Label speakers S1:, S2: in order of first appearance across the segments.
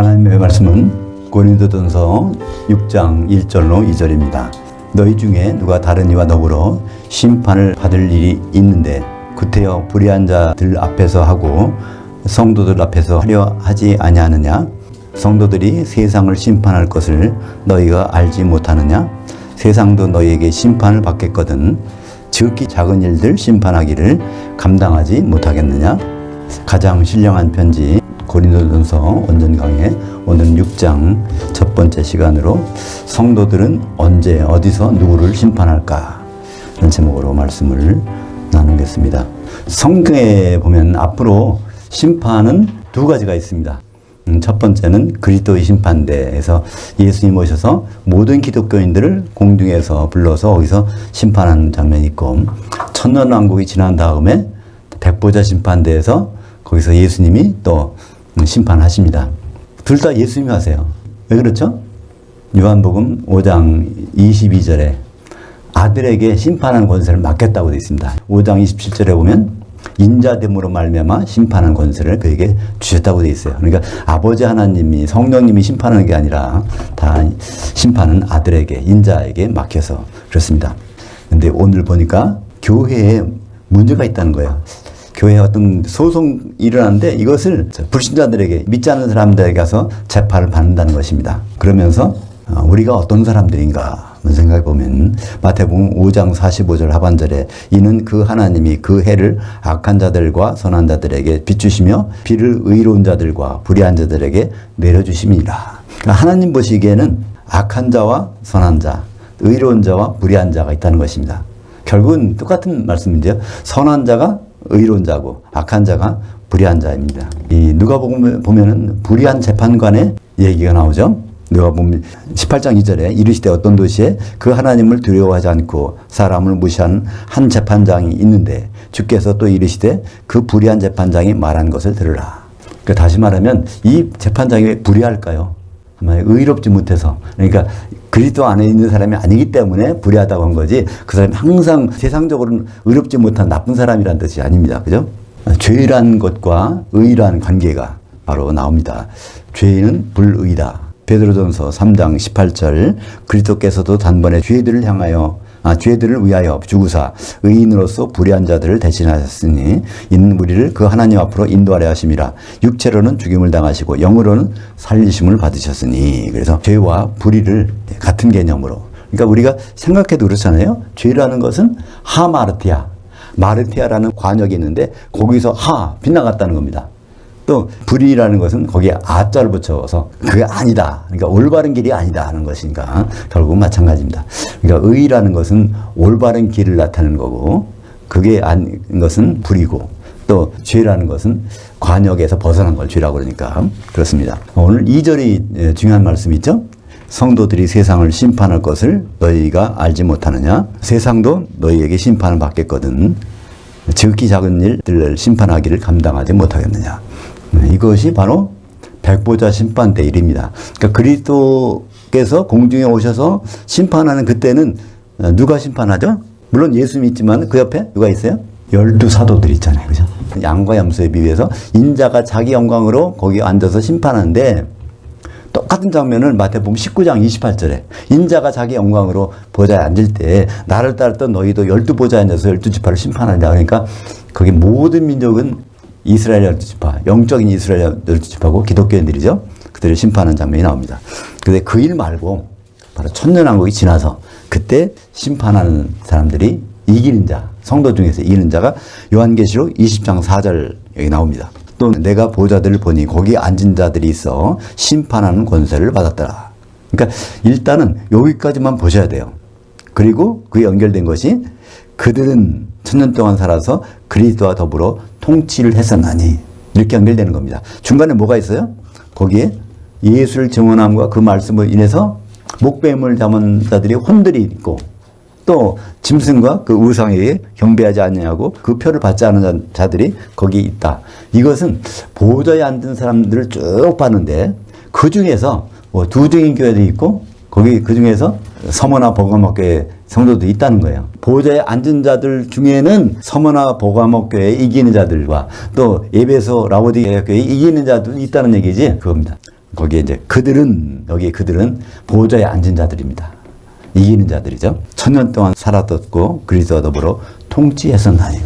S1: 하나님의 말씀은 고린도전서 6장 1절로 2절입니다. 너희 중에 누가 다른 이와 더불어 심판을 받을 일이 있는데 구태여 불의한 자들 앞에서 하고 성도들 앞에서 하려 하지 아니하느냐? 성도들이 세상을 심판할 것을 너희가 알지 못하느냐? 세상도 너희에게 심판을 받겠거든 지극히 작은 일들 심판하기를 감당하지 못하겠느냐? 가장 신령한 편지 고린도전서 원전 강의 오늘은 6장 첫 번째 시간으로 성도들은 언제 어디서 누구를 심판할까 이런 제목으로 말씀을 나누겠습니다. 성경에 보면 앞으로 심판은 두 가지가 있습니다. 음, 첫 번째는 그리스도의 심판대에서 예수님 오셔서 모든 기독교인들을 공중에서 불러서 거기서 심판하는 장면이 있고 천년왕국이 지난 다음에 백보자 심판대에서 거기서 예수님이 또 심판하십니다. 둘 다 예수님이 하세요. 왜 그렇죠? 요한복음 5장 22절에 아들에게 심판하는 권세를 맡겼다고 되어 있습니다. 5장 27절에 보면 인자됨으로 말미암아 심판하는 권세를 그에게 주셨다고 되어 있어요. 그러니까 아버지 하나님이 성령님이 심판하는 게 아니라 다 심판은 아들에게 인자에게 맡겨서 그렇습니다. 근데 오늘 보니까 교회에 문제가 있다는 거예요. 교회에 어떤 소송 일어나는데 이것을 불신자들에게 믿지 않는 사람들에게 가서 재판을 받는다는 것입니다. 그러면서 어, 우리가 어떤 사람들인가 생각해 보면 마태복음 5장 45절 하반절에 이는 그 하나님이 그 해를 악한 자들과 선한 자들에게 비추시며 비를 의로운 자들과 불의한 자들에게 내려주심이라. 그러니까 하나님 보시기에는 악한 자와 선한 자, 의로운 자와 불의한 자가 있다는 것입니다. 결국은 똑같은 말씀인데요. 선한 자가 의로운 자고 악한 자가 불의한 자입니다. 이 누가 보면은 불의한 재판관의 얘기가 나오죠. 누가 보면 18장 2절에 이르시되 어떤 도시에 그 하나님을 두려워하지 않고 사람을 무시한 한 재판장이 있는데 주께서 또 이르시되 그 불의한 재판장이 말한 것을 들으라. 그러니까 다시 말하면 이 재판장이 왜 불의할까요? 의롭지 못해서 그러니까 그리스도 안에 있는 사람이 아니기 때문에 불의하다고 한 거지 그 사람이 항상 세상적으로는 의롭지 못한 나쁜 사람이란 뜻이 아닙니다. 그죠? 죄란 것과 의란 관계가 바로 나옵니다. 죄는 불의다. 베드로전서 3장 18절 그리스도께서도 단번에 죄들을 향하여 아, 죄들을 위하여 죽으사 의인으로서 불의한 자들을 대신하셨으니 이는 우리를 그 하나님 앞으로 인도하려 하심이라. 육체로는 죽임을 당하시고 영으로는 살리심을 받으셨으니. 그래서 죄와 불의를 같은 개념으로. 그러니까 우리가 생각해도 그렇잖아요. 죄라는 것은 하마르티아 마르티아라는 관역이 있는데 거기서 하 빗나갔다는 겁니다 또 불이라는 것은 거기에 아자를 붙여서 그게 아니다. 그러니까 올바른 길이 아니다 하는 것이니까 결국 마찬가지입니다. 그러니까 의라는 것은 올바른 길을 나타내는 거고 그게 아닌 것은 불이고 또 죄라는 것은 관역에서 벗어난 걸 죄라고 그러니까 그렇습니다. 오늘 2절이 중요한 말씀이 있죠. 성도들이 세상을 심판할 것을 너희가 알지 못하느냐? 세상도 너희에게 심판을 받겠거든. 지극히 작은 일들을 심판하기를 감당하지 못하겠느냐? 이것이 바로 백보자 심판 때 일입니다. 그러니까 그리스도께서 공중에 오셔서 심판하는 그때는 누가 심판하죠? 물론 예수 믿지만 그 옆에 누가 있어요? 열두 사도들 있잖아요. 그죠? 양과 염소에 비유해서 인자가 자기 영광으로 거기 앉아서 심판하는데 똑같은 장면을 마태복음 19장 28절에 인자가 자기 영광으로 보좌에 앉을 때 나를 따랐던 너희도 열두 보좌에 앉아서 열두 지파를 심판한다. 그러니까 거기 모든 민족은 이스라엘 열두 지파, 영적인 이스라엘 열두 지파고 기독교인들이죠. 그들을 심판하는 장면이 나옵니다. 근데 그 일 말고 바로 천년왕국이 지나서 그때 심판하는 사람들이 이기는 자, 성도 중에서 이기는 자가 요한계시록 20장 4절 여기 나옵니다. 또 내가 보좌들을 보니 거기 앉은 자들이 있어 심판하는 권세를 받았더라. 그러니까 일단은 여기까지만 보셔야 돼요. 그리고 그 연결된 것이 그들은 천년 동안 살아서 그리스도와 더불어 통치를 했었나니 이렇게 연결되는 겁니다. 중간에 뭐가 있어요? 거기에 예수를 증언함과 그 말씀을 인해서 목뱀을 잡은 자들이 혼들이 있고 또 짐승과 그 우상에게 경배하지 않냐고 그 표를 받지 않은 자들이 거기 있다. 이것은 보좌에 앉은 사람들을 쭉 봤는데 그 중에서 뭐 두중인 교회도 있고 거기 그 중에서 서머나 버가목교회 성도도 있다는 거예요. 보좌에 앉은 자들 중에는 서머나 버가목교회 이기는 자들과 또 예배소 라오디게아 교회 이기는 자도 있다는 얘기지 그겁니다. 거기에 이제 그들은 여기 그들은 보좌에 앉은 자들입니다. 이기는 자들이죠. 천년 동안 살았었고 그리스도와 더불어 통치했었나니.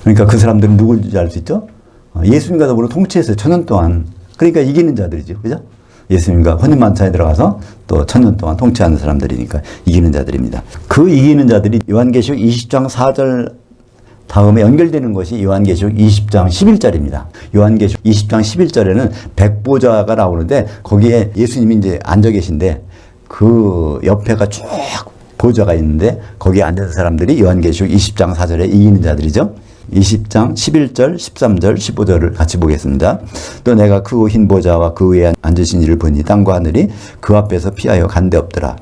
S1: 그러니까 그 사람들은 누굴지 알 수 있죠? 어, 예수님과 더불어 통치했어요. 천년 동안. 그러니까 이기는 자들이죠. 그죠? 예수님과 혼인 만찬에 들어가서 또 천년 동안 통치하는 사람들이니까 이기는 자들입니다. 그 이기는 자들이 요한계시록 20장 4절 다음에 연결되는 것이 요한계시록 20장 11절입니다. 요한계시록 20장 11절에는 백보자가 나오는데 거기에 예수님이 이제 앉아 계신데 그 옆에가 쭉 보좌가 있는데 거기에 앉은 사람들이 요한계시록 20장 4절에 이기는 자들이죠. 20장 11절, 13절, 15절을 같이 보겠습니다. 또 내가 그 흰 보좌와 그 위에 앉으신 이를 보니 땅과 하늘이 그 앞에서 피하여 간데 없더라.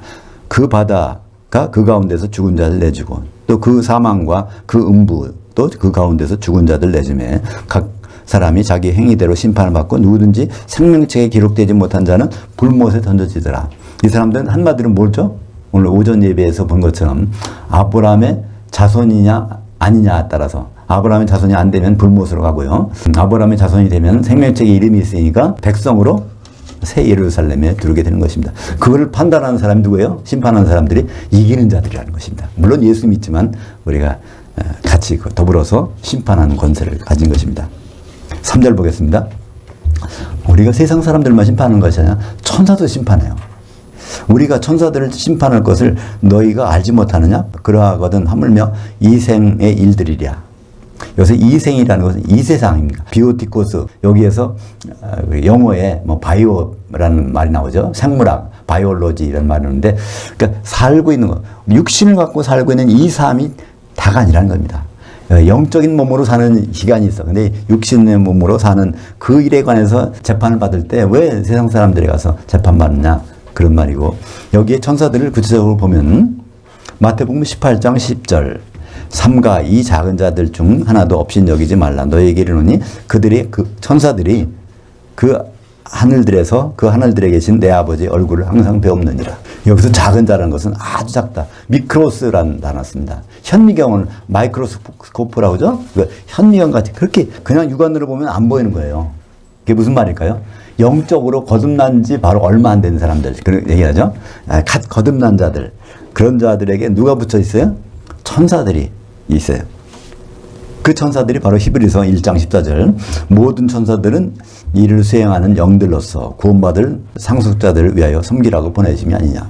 S1: 그 바다가 그 가운데서 죽은 자를 내주고 또 그 사망과 그 음부 또 그 가운데서 죽은 자들 내주매 각 사람이 자기 행위대로 심판을 받고 누구든지 생명책에 기록되지 못한 자는 불못에 던져지더라. 이 사람들은 한마디로 뭘죠? 오늘 오전 예배에서 본 것처럼 아브라함의 자손이냐 아니냐에 따라서 아브라함의 자손이 안 되면 불못으로 가고요. 아브라함의 자손이 되면 생명책에 이름이 있으니까 백성으로 새 예루살렘에 들어오게 되는 것입니다. 그거를 판단하는 사람이 누구예요? 심판하는 사람들이 이기는 자들이라는 것입니다. 물론 예수 믿지만 우리가 어, 같이 그 더불어서 심판하는 권세를 가진 것입니다. 3절 보겠습니다. 우리가 세상 사람들만 심판하는 것이 아니라 천사도 심판해요. 우리가 천사들을 심판할 것을 너희가 알지 못하느냐? 그러하거든 하물며 이생의 일들이랴. 여기서 이생이라는 것은 이 세상입니다. 비오티코스 여기에서 어, 영어에 뭐 바이오라는 말이 나오죠. 생물학, 바이올로지 이런 말이 나오는데 그러니까 살고 있는 거, 육신을 갖고 살고 있는 이 삶이 다가 아니라는 겁니다. 어, 영적인 몸으로 사는 기간이 있어. 근데 육신의 몸으로 사는 그 일에 관해서 재판을 받을 때 왜 세상 사람들이 가서 재판받느냐 그런 말이고 여기에 천사들을 구체적으로 보면 마태복음 18장 10절 삼가 이 작은 자들 중 하나도 없인 여기지 말라 너에게 이르노니 그들이 그 천사들이 그 하늘들에서 그 하늘들에 계신 내 아버지 얼굴을 항상 배움느니라. 여기서 작은 자라는 것은 아주 작다. 미크로스라는 단어 씁니다. 현미경은 마이크로스코프라고 하죠? 그 현미경 같이 그렇게 그냥 육안으로 보면 안 보이는 거예요. 그게 무슨 말일까요? 영적으로 거듭난 지 바로 얼마 안 된 사람들. 그런 얘기하죠? 아, 갓 거듭난 자들. 그런 자들에게 누가 붙여 있어요? 천사들이 있어요. 그 천사들이 바로 히브리서 1장 14절 모든 천사들은 이를 수행하는 영들로서 구원받을 상속자들을 위하여 섬기라고 보내심이 아니냐.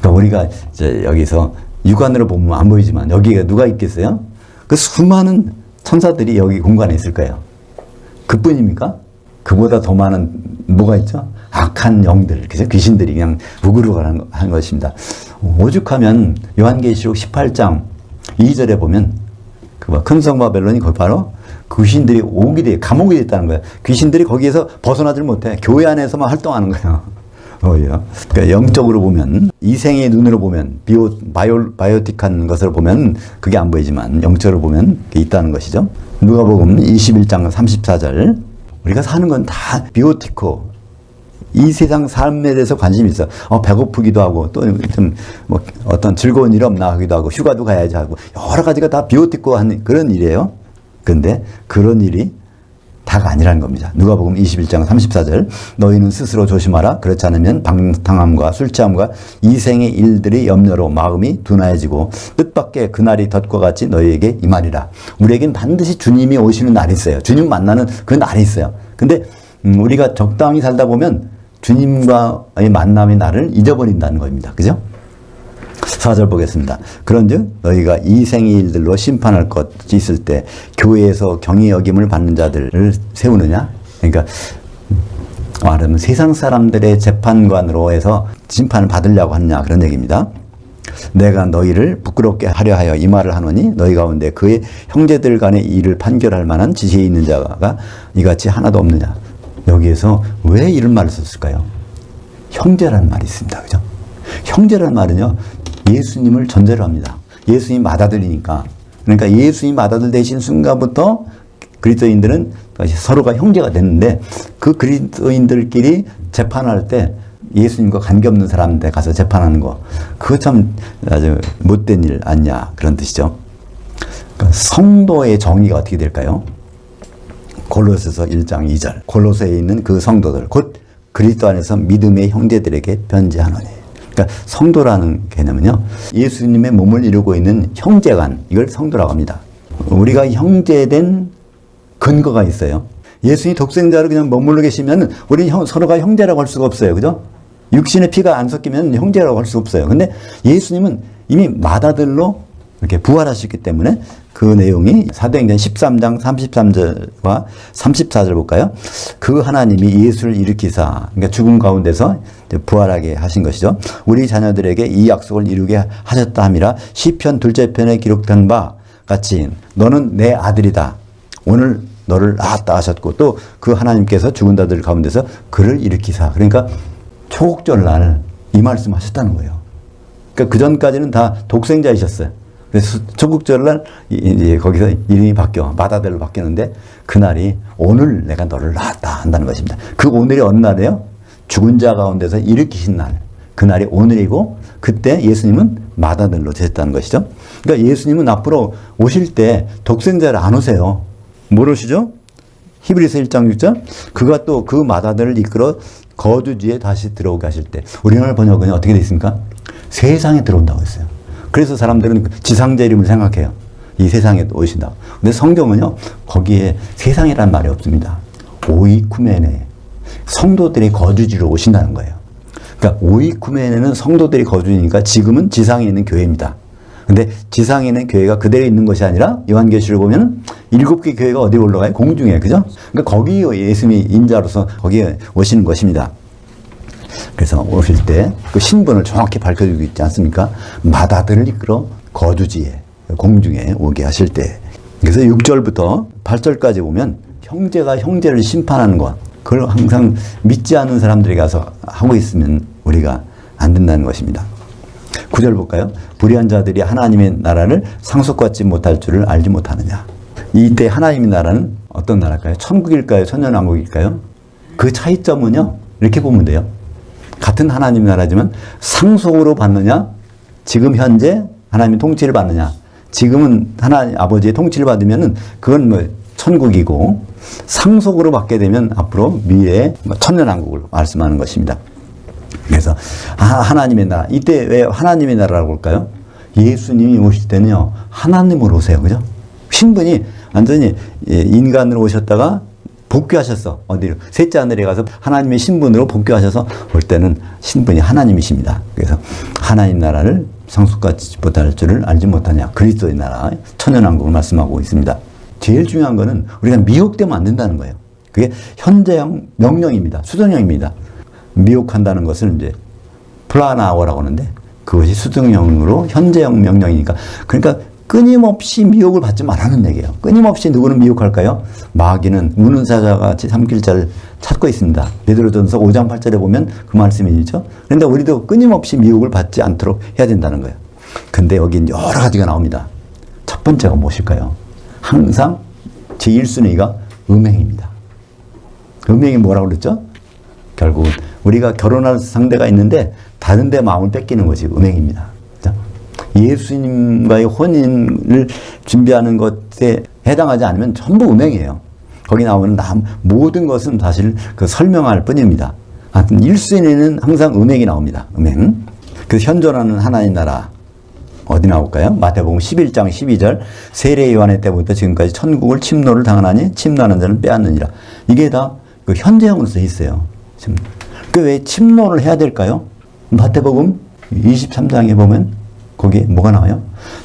S1: 그러니까 우리가 이제 여기서 육안으로 보면 안 보이지만 여기에 누가 있겠어요? 그 수많은 천사들이 여기 공간에 있을 거예요. 그뿐입니까? 그보다 더 많은 뭐가 있죠? 악한 영들, 그죠? 귀신들이 그냥 우그르고 한 것입니다. 오죽하면 요한계시록 18장 2절에 보면 그큰 성바 벨론이 거기 바로 귀신들이 오게 돼 감옥이 됐다는 거예요. 귀신들이 거기에서 벗어나질 못해. 교회 안에서만 활동하는 거예요. 어요. 그러니까 영적으로 보면 이생의 눈으로 보면 비오 바이오 바이오틱한 것을 보면 그게 안 보이지만 영적으로 보면 있다는 것이죠. 누가복음 21장 34절 우리가 사는 건 다 비오티코 이 세상 삶에 대해서 관심이 있어. 어, 배고프기도 하고, 또 좀, 뭐, 어떤 즐거운 일 없나 하기도 하고, 휴가도 가야지 하고, 여러 가지가 다 비오티고 하는 그런 일이에요. 근데 그런 일이 다가 아니라는 겁니다. 누가복음 21장 34절 너희는 스스로 조심하라 그렇지 않으면 방탕함과 술 취함과 이생의 일들이 염려로 마음이 둔하여지고 뜻밖의 그날이 덫과 같이 너희에게 임하리라. 우리에겐 반드시 주님이 오시는 날이 있어요. 주님 만나는 그 날이 있어요. 근데 음, 우리가 적당히 살다 보면 주님과의 만남의 날을 잊어버린다는 겁니다. 그죠? 4절 보겠습니다. 그런즉 너희가 이 생의 일들로 심판할 것이 있을 때 교회에서 경의 여김을 받는 자들을 세우느냐? 그러니까 말하면 세상 사람들의 재판관으로 해서 심판을 받으려고 하느냐 그런 얘기입니다. 내가 너희를 부끄럽게 하려 하여 이 말을 하노니 너희 가운데 그의 형제들 간의 일을 판결할 만한 지식이 있는 자가 이같이 하나도 없느냐. 여기에서 왜 이런 말을 썼을까요? 형제라는 말이 있습니다. 그죠? 형제라는 말은요, 예수님을 전제로 합니다. 예수님 받아들이니까. 그러니까 예수님 받아들 되신 순간부터 그리스도인들은 서로가 형제가 됐는데 그 그리스도인들끼리 재판할 때 예수님과 관계없는 사람한테 가서 재판하는 거 그거 참 아주 못된 일 아니냐 그런 뜻이죠. 그러니까 성도의 정의가 어떻게 될까요? 골로새서 1장 2절 골로새에 있는 그 성도들 곧 그리스도 안에서 믿음의 형제들에게 변제하노니. 그러니까 성도라는 개념은요. 예수님의 몸을 이루고 있는 형제간 이걸 성도라고 합니다. 우리가 형제된 근거가 있어요. 예수님 독생자로 그냥 머물러 계시면 우리 형, 서로가 형제라고 할 수가 없어요. 그죠? 육신의 피가 안 섞이면 형제라고 할 수 없어요. 근데 예수님은 이미 맏아들로 이렇게 부활하셨기 때문에 그 내용이 사도행전 13장 33절과 34절 볼까요? 그 하나님이 예수를 일으키사 그러니까 죽음 가운데서 부활하게 하신 것이죠. 우리 자녀들에게 이 약속을 이루게 하셨다 함이라 시편 둘째 편에 기록된 바 같이 너는 내 아들이다. 오늘 너를 낳았다 하셨고 또 그 하나님께서 죽은 자들 가운데서 그를 일으키사 그러니까 초국절날 이 말씀 하셨다는 거예요. 그러니까 그 전까지는 다 독생자이셨어요. 초국절날 이제 거기서 이름이 바뀌어 마다들로 바뀌는데 그날이 오늘 내가 너를 낳았다 한다는 것입니다. 그 오늘이 어느 날이에요? 죽은 자 가운데서 일으키신 날. 그날이 오늘이고 그때 예수님은 마다들로 되셨다는 것이죠. 그러니까 예수님은 앞으로 오실 때 독생자를 안 오세요. 뭘 오시죠? 히브리서 1장 6절 그가 또 그 마다들을 이끌어 거주지에 다시 들어오게 하실 때 우리나라 번역은 어떻게 되어 있습니까? 세상에 들어온다고 했어요. 그래서 사람들은 이름을 생각해요. 이 세상에 오신다. 근데 성경은요, 거기에 세상이란 말이 없습니다. 오이쿠메네. 성도들이 거주지로 오신다는 거예요. 그러니까 오이쿠메네는 성도들이 거주니까 지금은 지상에 있는 교회입니다. 근데 지상에 있는 교회가 그대로 있는 것이 아니라 요한계시를 보면 일곱 개 교회가 어디 올라가요? 공중에 그죠? 그러니까 거기 예수님이 인자로서 거기에 오시는 것입니다. 그래서 오실 때 그 신분을 정확히 밝혀주고 있지 않습니까? 마다들을 이끌어 거주지에 공중에 오게 하실 때 그래서 6절부터 8절까지 보면 형제가 형제를 심판하는 것 그걸 항상 믿지 않는 사람들이 가서 하고 있으면 우리가 안 된다는 것입니다. 9절 볼까요? 불의한 자들이 하나님의 나라를 상속받지 못할 줄을 알지 못하느냐. 이때 하나님의 나라는 어떤 나라일까요? 천국일까요? 천년왕국일까요? 그 차이점은요, 이렇게 보면 돼요. 같은 하나님 나라지만 상속으로 받느냐, 지금 현재 하나님의 통치를 받느냐, 지금은 하나님 아버지의 통치를 받으면은 그건 뭐 천국이고 상속으로 받게 되면 앞으로 미래의 뭐 천년왕국을 말씀하는 것입니다. 그래서 하나님의 나라 이때 왜 하나님의 나라라고 할까요? 예수님이 오실 때는요 하나님으로 오세요, 그죠? 신분이 완전히 예, 인간으로 오셨다가 복귀하셨어 어디로 셋째 하늘에 가서 하나님의 신분으로 복귀하셔서 올 때는 신분이 하나님이십니다. 그래서 하나님 나라를 상속받지 못할 줄을 알지 못하냐 그리스도의 나라 천연왕국을 말씀하고 있습니다. 제일 중요한 거는 우리가 미혹되면 안 된다는 거예요. 그게 현재형 명령입니다. 수동형입니다. 미혹한다는 것을 이제 플라나워라고 하는데 그것이 수동형으로 현재형 명령이니까 그러니까 끊임없이 미혹을 받지 말라는 얘기예요. 끊임없이 누구는 미혹할까요? 마귀는 우는 사자같이 삼킬 자를 찾고 있습니다. 베드로전서 5장 8절에 보면 그 말씀이죠. 그런데 우리도 끊임없이 미혹을 받지 않도록 해야 된다는 거예요. 근데 여기 여러 가지가 나옵니다. 첫 번째가 무엇일까요? 항상 제 1순위가 음행입니다. 음행이 뭐라고 그랬죠? 결국은 우리가 결혼할 상대가 있는데 다른 데 마음을 뺏기는 것이 음행입니다. 예수님과의 혼인을 준비하는 것에 해당하지 않으면 전부 음행이에요. 거기 나오는 모든 것은 사실 그 설명할 뿐입니다. 하여튼 1순위는 항상 음행이 나옵니다. 음행. 그 현존하는 하나님 나라 어디 나올까요? 마태복음 11장 12절 세례 요한의 때부터 지금까지 천국을 침노를 당하나니 침노하는 자는 빼앗느니라. 이게 다 그 현재형으로 써 있어요. 그왜 침노를 해야 될까요? 마태복음 23장에 보면 거기에 뭐가 나와요?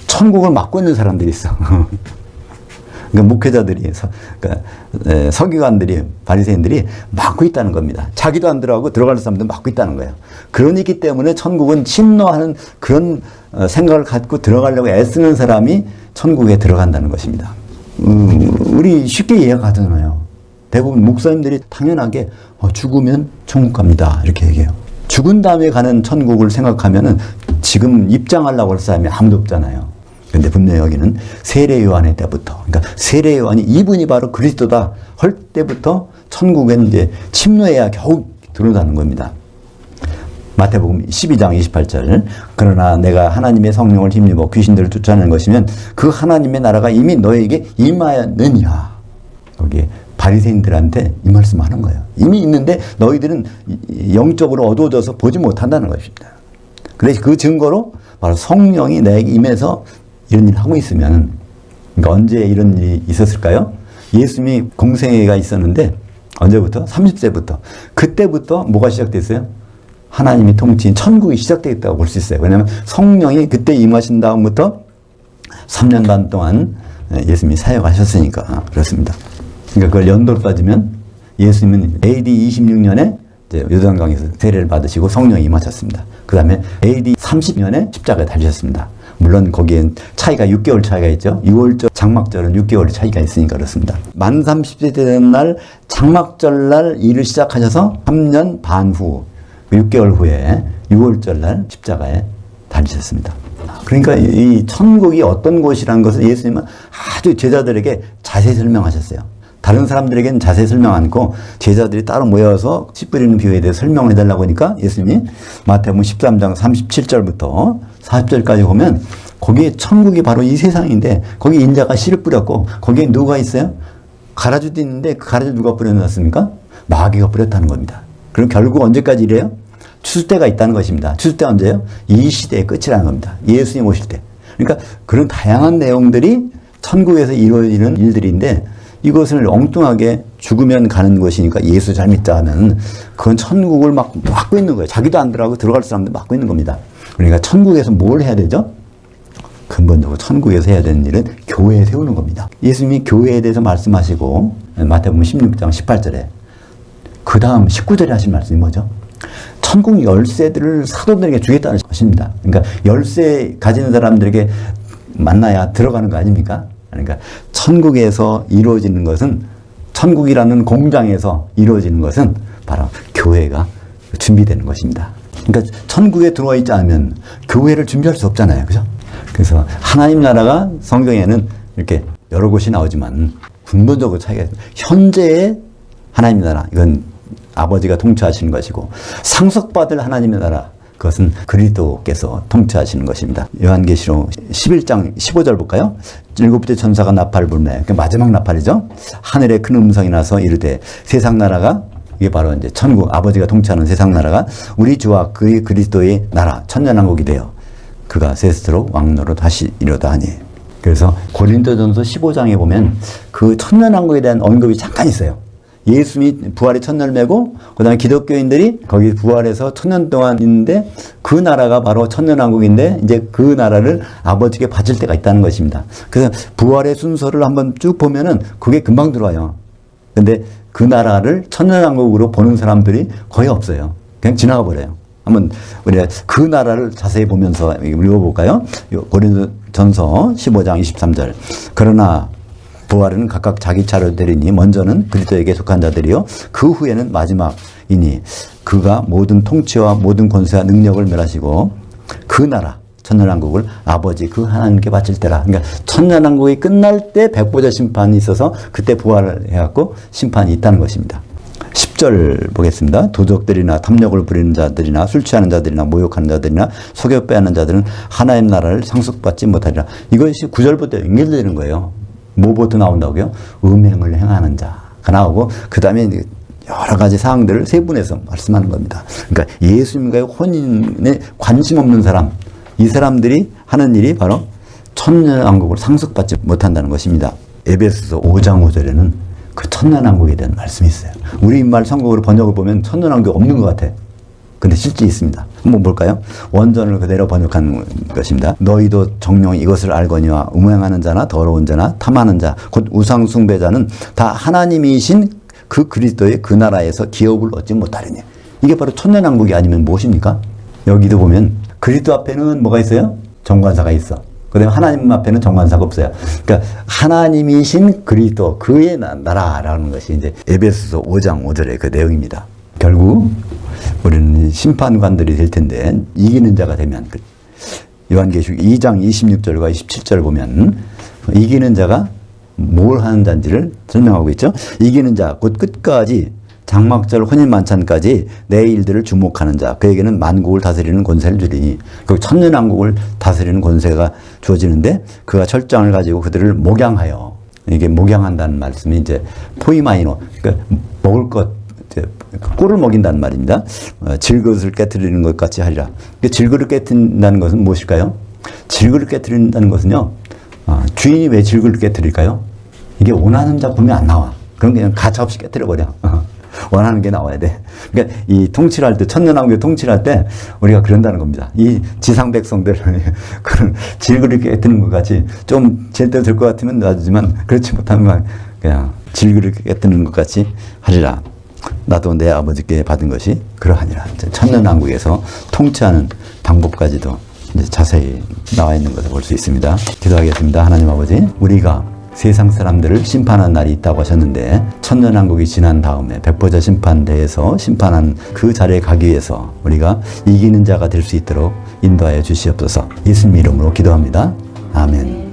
S1: 천국을 막고 있는 사람들이 있어. 그러니까 목회자들이 서, 그러니까 에, 서기관들이 바리새인들이 막고 있다는 겁니다. 자기도 안 들어가고 들어갈 사람도 막고 있다는 거예요. 그러기 때문에 천국은 침노하는 그런 어, 생각을 갖고 들어가려고 애쓰는 사람이 천국에 들어간다는 것입니다. 음, 우리 쉽게 이해가잖아요. 대부분 목사님들이 당연하게 어, 죽으면 천국 갑니다 이렇게 얘기해요. 죽은 다음에 가는 천국을 생각하면은 지금 입장하려고 할 사람이 아무도 없잖아요. 근데 분명히 여기는 세례 요한의 때부터, 그러니까 세례 요한이 이분이 바로 그리스도다 할 때부터 천국에 이제 침노해야 겨우 들어가는 겁니다. 마태복음 12장 28절. 그러나 내가 하나님의 성령을 힘입어 귀신들을 쫓아내는 것이면 그 하나님의 나라가 이미 너에게 임하였느냐. 거기에 바리새인들한테 이 말씀을 하는 거예요. 이미 있는데 너희들은 이- 영적으로 어두워져서 보지 못한다는 것입니다. 그래서 그 증거로 바로 성령이 내게 임해서 이런 일을 하고 있으면 그러니까 언제 이런 일이 있었을까요? 예수님이 공생애가 있었는데 언제부터? 30세부터. 그때부터 뭐가 시작됐어요? 하나님이 통치인 천국이 시작되겠다고 볼 수 있어요. 왜냐하면 성령이 그때 임하신 다음부터 3년간 동안 예수님이 사역하셨으니까 그렇습니다. 그러니까 그걸 연도로 따지면 예수님은 AD 26년에 이제 요단강에서 세례를 받으시고 성령이 임하셨습니다. 그 다음에 AD 30년에 십자가에 달리셨습니다. 물론 거기엔 차이가 6개월 차이가 있죠. 6월절, 장막절은 6개월 차이가 있으니까 그렇습니다. 만 30세 되는 날 장막절 날 일을 시작하셔서 3년 반 후, 6개월 후에 6월절 날 십자가에 달리셨습니다. 그러니까 이 천국이 어떤 곳이라는 것을 예수님은 아주 제자들에게 자세히 설명하셨어요. 다른 사람들에게는 자세히 설명 않고 제자들이 따로 모여서 씨 뿌리는 비유에 대해 설명을 해달라고 하니까 예수님이 마태복음 13장 37절부터 40절까지 보면 거기에 천국이 바로 이 세상인데 거기 인자가 씨를 뿌렸고 거기에 누가 있어요? 가라주도 있는데 그 가라주 누가 뿌려놨습니까? 마귀가 뿌렸다는 겁니다. 그럼 결국 언제까지 이래요? 추수 때가 있다는 것입니다. 추수 때 언제요? 이 시대의 끝이라는 겁니다. 예수님 오실 때. 그러니까 그런 다양한 내용들이 천국에서 이루어지는 일들인데 이것을 엉뚱하게 죽으면 가는 것이니까 예수 잘 믿자 하는 그건 천국을 막 막고 있는 거예요. 자기도 안 들어가고 들어갈 사람도 막고 있는 겁니다. 그러니까 천국에서 뭘 해야 되죠? 근본적으로 천국에서 해야 되는 일은 교회에 세우는 겁니다. 예수님이 교회에 대해서 말씀하시고 마태복음 16장 18절에 그 다음 19절에 하신 말씀이 뭐죠? 천국 열쇠들을 사도들에게 주겠다는 것입니다. 그러니까 열쇠 가지는 사람들에게 만나야 들어가는 거 아닙니까? 그러니까 천국에서 이루어지는 것은 천국이라는 공장에서 이루어지는 것은 바로 교회가 준비되는 것입니다. 그러니까 천국에 들어와 있지 않으면 교회를 준비할 수 없잖아요. 그죠? 그래서 하나님 나라가 성경에는 이렇게 여러 곳이 나오지만 근본적으로 차이가 있습니다. 현재의 하나님 나라 이건 아버지가 통치하시는 것이고 상속받을 하나님의 나라 그것은 그리스도께서 통치하시는 것입니다. 요한계시록 11장 15절 볼까요? 일곱째 천사가 나팔을 불매. 그 마지막 나팔이죠. 하늘에 큰 음성이 나서 이르되 세상 나라가 이게 바로 이제 천국 아버지가 통치하는 세상 나라가 우리 주와 그의 그리스도의 나라 천년왕국이 되어 그가 세스도록 왕노로 다시 이르다 하니. 그래서 고린도전서 15장에 보면 그 천년왕국에 대한 언급이 잠깐 있어요. 예수님이 부활의 첫날 메고 그다음에 기독교인들이 거기 부활해서 천년 동안 있는데 그 나라가 바로 천년왕국인데 이제 그 나라를 아버지께 바칠 때가 있다는 것입니다. 그래서 부활의 순서를 한번 쭉 보면은 그게 금방 들어와요. 근데 그 나라를 천년왕국으로 보는 사람들이 거의 없어요. 그냥 지나가 버려요. 한번 우리가 그 나라를 자세히 보면서 읽어볼까요? 고린도전서 15장 23절. 그러나 부활은 각각 자기 차례 되리니 먼저는 그리스도에게 속한 자들이요 그 후에는 마지막이니 그가 모든 통치와 모든 권세와 능력을 멸하시고 그 나라 천년왕국을 아버지 그 하나님께 바칠 때라. 그러니까 천년왕국이 끝날 때 백보자 심판이 있어서 그때 부활을 해갖고 심판이 있다는 것입니다. 10절 보겠습니다. 도적들이나 탐욕을 부리는 자들이나 술 취하는 자들이나 모욕하는 자들이나 속여 빼앗는 자들은 하나님 나라를 상속받지 못하리라. 이것이 9절부터 연결되는 거예요. 뭐부터 나온다고요? 음행을 행하는 자가 나오고 그 다음에 여러 가지 사항들을 세분해서 말씀하는 겁니다. 그러니까 예수님과의 혼인에 관심 없는 사람, 이 사람들이 하는 일이 바로 천년왕국을 상속받지 못한다는 것입니다. 에베소서 5장 5절에는 그 천년왕국에 대한 말씀이 있어요. 우리 인말 성경으로 번역을 보면 천년왕국 없는 것 같아. 근데 실제 있습니다. 한번 볼까요? 원전을 그대로 번역한 것입니다. 너희도 정령 이것을 알거니와 음행하는 자나 더러운 자나 탐하는 자, 곧 우상 숭배자는 다 하나님이신 그 그리스도의 그 나라에서 기업을 얻지 못하리니. 이게 바로 천년왕국이 아니면 무엇입니까? 여기도 보면 그리스도 앞에는 뭐가 있어요? 정관사가 있어. 그다음에 하나님 앞에는 정관사가 없어요. 그러니까 하나님이신 그리스도 그의 나라라는 것이 이제 에베소서 5장 5절의 그 내용입니다. 결국 우리는 심판관들이 될 텐데 이기는 자가 되면 그 요한계시록 2장 26절과 27절을 보면 이기는 자가 뭘 하는 자인지를 설명하고 있죠. 이기는 자 곧 끝까지 장막절 혼인 만찬까지 내 일들을 주목하는 자 그에게는 만국을 다스리는 권세를 주리니 그 천년왕국을 다스리는 권세가 주어지는데 그가 철장을 가지고 그들을 목양하여 이게 목양한다는 말씀이 이제 포이마이노 그러니까 먹을 것 꿀을 먹인다는 말입니다. 어, 질것을 깨뜨리는 것 같이 하리라. 그 질것을 깨뜨린다는 것은 무엇일까요? 질것을 깨뜨린다는 것은요. 어, 주인이 왜 질것을 깨뜨릴까요? 이게 원하는 작품이 안 나와. 그럼 그냥 가차없이 깨뜨려 버려. 원하는 게 나와야 돼. 그러니까 이 통치를 할 때, 천년왕국의 통치를 할 때 우리가 그런다는 겁니다. 이 지상 백성들 그런 질그를 깨뜨리는 것 같이 좀 제대로 될 것 같으면 놔주지만 그렇지 못하면 그냥 질그를 깨뜨리는 것 같이 하리라. 나도 내 아버지께 받은 것이 그러하니라. 천년왕국에서 통치하는 방법까지도 자세히 나와 있는 것을 볼 수 있습니다. 기도하겠습니다. 하나님 아버지, 우리가 세상 사람들을 심판한 날이 있다고 하셨는데 천년왕국이 지난 다음에 백보자 심판대에서 심판한 그 자리에 가기 위해서 우리가 이기는 자가 될 수 있도록 인도하여 주시옵소서. 예수님 이름으로 기도합니다. 아멘.